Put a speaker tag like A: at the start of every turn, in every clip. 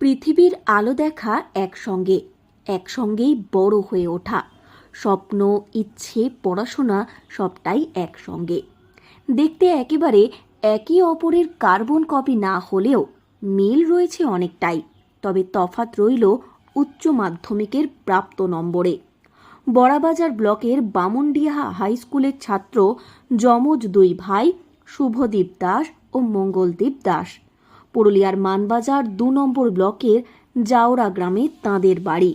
A: পৃথিবীর আলো দেখা একসঙ্গে, একসঙ্গেই বড় হয়ে ওঠা। স্বপ্ন, ইচ্ছে, পড়াশোনা সবটাই একসঙ্গে। দেখতে একেবারে একে অপরের কার্বন কপি না হলেও মিল রয়েছে অনেকটাই, তবে তফাৎ রইল উচ্চ মাধ্যমিকের প্রাপ্ত নম্বরে। বড়াবাজার ব্লকের বামুনডিহা হাই স্কুলের ছাত্র যমজ দুই ভাই, শুভদীপ দাস ও মঙ্গলদীপ দাস। পুরুলিয়ার মানবাজার দু নম্বর ব্লকের জাওরা গ্রামে তাঁদের বাড়ি।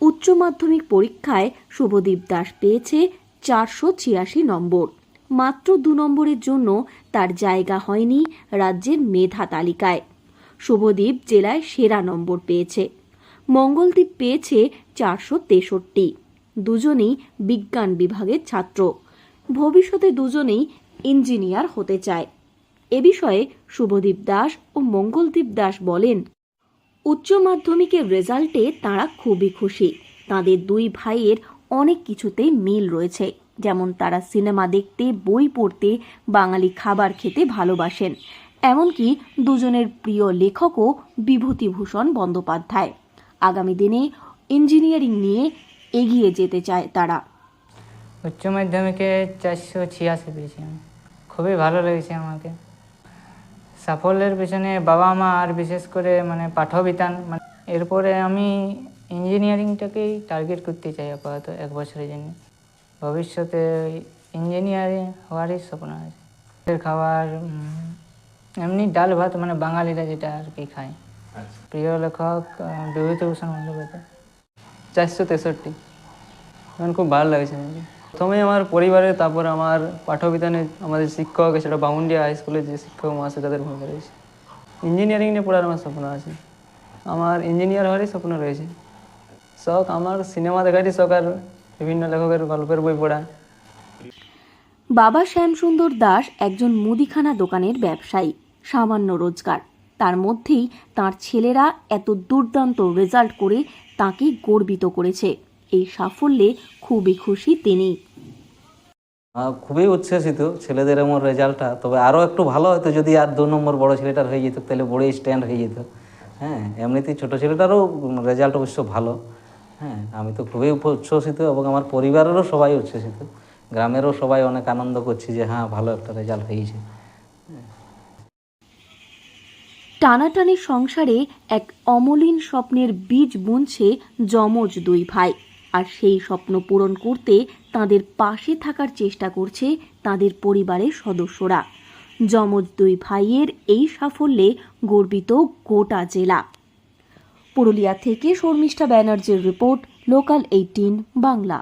A: উচ্চ মাধ্যমিক পরীক্ষায় শুভদীপ দাস পেয়েছে চারশো ছিয়াশি নম্বর। মাত্র দু নম্বরের জন্য তার জায়গা হয়নি রাজ্যের মেধা তালিকায়। শুভদীপ জেলায় সেরা নম্বর পেয়েছে। মঙ্গলদ্বীপ পেয়েছে চারশো তেষট্টি। দুজনেই বিজ্ঞান বিভাগের ছাত্র। ভবিষ্যতে দুজনেই ইঞ্জিনিয়ার হতে চায়। এ বিষয়ে শুভদীপ দাস ও মঙ্গলদীপ দাস বলেন, উচ্চ মাধ্যমিকের রেজাল্টে তাঁরা খুবই খুশি। তাদের দুই ভাইয়ের অনেক কিছুতেই মিল রয়েছে। যেমন তারা সিনেমা দেখতে, বই পড়তে, বাঙালি খাবার খেতে ভালোবাসেন। এমনকি দুজনের প্রিয় লেখকও বিভূতিভূষণ বন্দ্যোপাধ্যায়। আগামী দিনে ইঞ্জিনিয়ারিং নিয়ে এগিয়ে যেতে চায় তারা।
B: উচ্চ মাধ্যমিকে চারশো ছিয়াশি পেয়েছি আমি। খুবই ভালো লেগেছে আমাকে। সাফল্যের পেছনে বাবা মা আর বিশেষ করে মানে পাঠবিতান মানে এরপরে আমি ইঞ্জিনিয়ারিংটাকেই টার্গেট করতে চাই আপাতত এক বছরের জন্য। ভবিষ্যতে ইঞ্জিনিয়ারিং হওয়ারই স্বপ্ন আছে। খাবার এমনি ডাল ভাত মানে বাঙালিরা যেটা আর কি খায়। প্রিয় লেখক বিভূতিভূষণ বন্দ্যোপাধ্যায়।
C: চারশো তেষট্টি। আমার খুব ভালো লাগছে। আমাকে প্রথমে আমার পরিবারের, তারপর আমার পাঠবিধানে আমাদের শিক্ষক সেটা বাউন্ডিয়া হাই স্কুলের যে শিক্ষক মহাশয়, তাদের ভূমিকা রয়েছে। ইঞ্জিনিয়ারিং নিয়ে পড়ার আমার স্বপ্ন আছে। আমার ইঞ্জিনিয়ার হওয়ারই স্বপ্ন রয়েছে। শখ, আমার সিনেমা দেখারই শখ আর বিভিন্ন লেখকের গল্পের বই পড়া।
A: বাবা শ্যামসুন্দর দাস একজন মুদিখানা দোকানের ব্যবসায়ী, সামান্য রোজগার। তার মধ্যেই তার ছেলেরা এত দুর্দান্ত রেজাল্ট করে তাকে গর্বিত করেছে। এই সাফল্যে খুবই খুশি তিনি।
D: খুবই উচ্ছ্বসিত ছেলেদের এমন রেজাল্টটা। তবে আরও একটু ভালো হতো যদি আর দু নম্বর বড় ছেলেটার হয়ে যেত তাহলে বড় স্ট্যান্ড হয়ে যেত। হ্যাঁ এমনিতেই ছোটো ছেলেটারও রেজাল্ট অবশ্য ভালো। হ্যাঁ আমি তো খুবই উচ্ছ্বসিত এবং আমার পরিবারেরও সবাই উচ্ছ্বসিত। গ্রামেরও সবাই অনেক আনন্দ করছে যে হ্যাঁ ভালো একটা রেজাল্ট হয়েছে।
A: টানাটানি সংসারে এক অমলিন স্বপ্নের বীজ বুনছে যমজ দুই ভাই। আর সেই স্বপ্ন পূরণ করতে তাদের পাশে থাকার চেষ্টা করছে তাদের পরিবারের সদস্যরা। যমজ দুই ভাইয়ের এই সাফল্যে গর্বিত গোটা জেলা। পুরুলিয়া থেকে শর্মিষ্ঠা ব্যানার্জির রিপোর্ট লোকাল এইটিন বাংলা